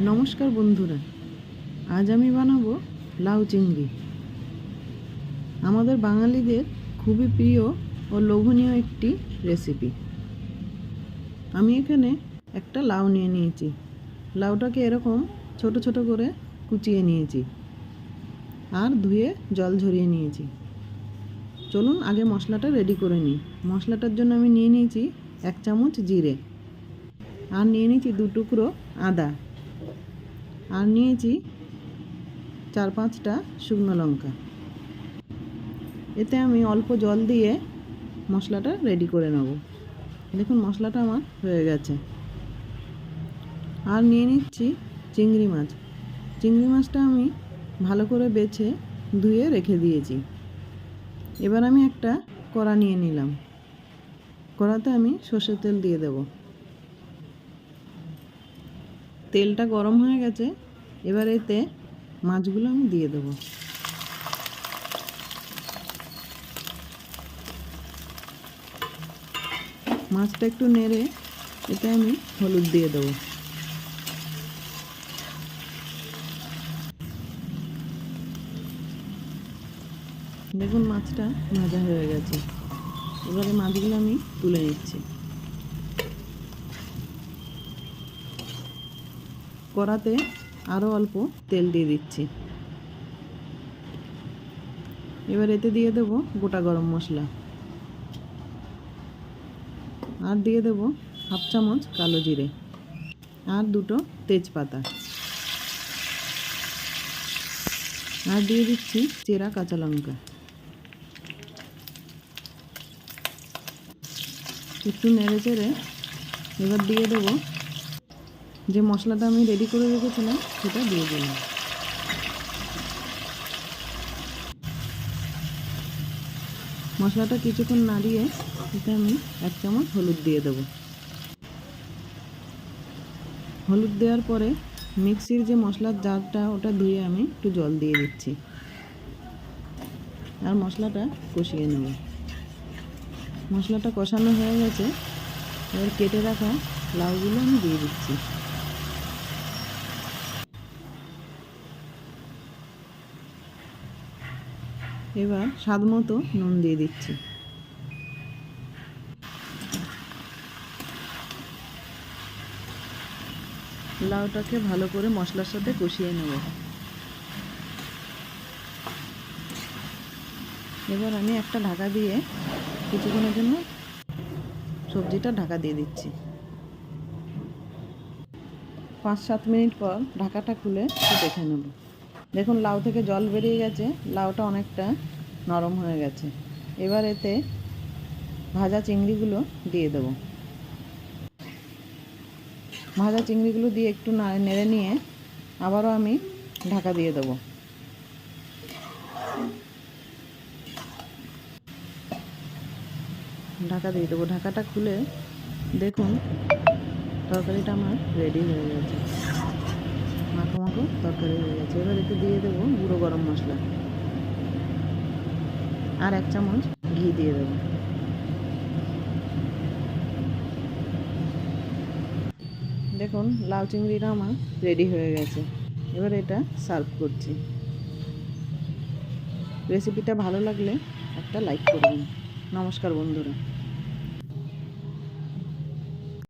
নমস্কার বন্ধুরা, আজ আমি বানাবো লাউ চিংড়ি। আমাদের বাঙালিদের খুবই প্রিয় ও লোভনীয় একটি রেসিপি। আমি এখানে একটা লাউ নিয়ে নিয়েছি। লাউটাকে এরকম ছোট ছোট করে কুচিয়ে নিয়েছি আর ধুয়ে জল ঝরিয়ে নিয়েছি। চলুন আগে মশলাটা রেডি করে নিই। মশলাটার জন্য আমি নিয়ে নিয়েছি এক চামচ জিরে। আর নিয়ে নিয়েছি দু টুকরো আদা। আর নিয়েছি চার পাঁচটা শুকনো লঙ্কা। এতে আমি অল্প জল দিয়ে মশলাটা রেডি করে নেব। দেখুন, মশলাটা আমার হয়ে গেছে। আর নিয়ে নিচ্ছি চিংড়ি মাছ। চিংড়ি মাছটা আমি ভালো করে বেছে ধুয়ে রেখে দিয়েছি। এবার আমি একটা কড়া নিয়ে নিলাম। কড়াতে আমি সর্ষের তেল দিয়ে দেব। তেলটা গরম হয়ে গেছে। এবার এতে মাছগুলো আমি দিয়ে দেব। মাছটা একটু নেড়ে এতে আমি হলুদ দিয়ে দেবো। দেখুন মাছটা ভাজা হয়ে গেছে। এবারে মাছগুলো আমি তুলে নিচ্ছি। কড়াতে আরও অল্প তেল দিয়ে দিচ্ছি। এবার এতে দিয়ে দেব গোটা গরম মশলা। আর দিয়ে দেব হাফ চামচ কালো জিরে আর দুটো তেজপাতা। আর দিয়ে দিচ্ছি চেরা কাঁচা লঙ্কা। একটু নেড়ে চেড়ে এবার দিয়ে দেবো যে মশলাটা আমি রেডি করে রেখেছিলাম, সেটা দিয়ে দিলাম। মশলাটা কিছুক্ষণ নাড়িয়ে এতে আমি এক চামচ হলুদ দিয়ে দেব। হলুদ দেওয়ার পরে মিক্সির যে মশলার জারটা, ওটা ধুয়ে আমি একটু জল দিয়ে দিচ্ছি। আর মশলাটা কষিয়ে নেব। মশলাটা কষানো হয়ে গেছে, এবার কেটে রাখা লাউগুলো আমি দিয়ে দিচ্ছি। এবার স্বাদ মতো নুন দিয়ে দিচ্ছি। লাউটাকে ভালো করে মশলার সাথে কষিয়ে নেব। এবার আমি একটা ঢাকা দিয়ে কিছুক্ষণের জন্য সবজিটা ঢাকা দিয়ে দিচ্ছি। পাঁচ সাত মিনিট পর ঢাকাটা খুলে দেখে নেব। দেখুন, লাউ থেকে জল বেরিয়ে গেছে, লাউটা অনেকটা নরম হয়ে গেছে। এবার এতে ভাজা চিংড়িগুলো দিয়ে দেবো। ভাজা চিংড়িগুলো দিয়ে একটু নেড়ে নিয়ে আবারও আমি ঢাকা দিয়ে দেবো। ঢাকা দিয়ে দেবো। ঢাকাটা খুলে দেখুন, তরকারিটা আমার রেডি হয়ে গেছে। মাখো মাখো তরকারি হয়ে গেছে। এবার একটু দিয়ে দেবো গুঁড়ো গরম মশলা। আর এক চামচ ঘি দিয়ে দেবো। দেখুন লাউ চিংড়িটা আমার রেডি হয়ে গেছে। এবার এটা সার্ভ করছি। রেসিপিটা ভালো লাগলে একটা লাইক করবেন। নমস্কার বন্ধুরা।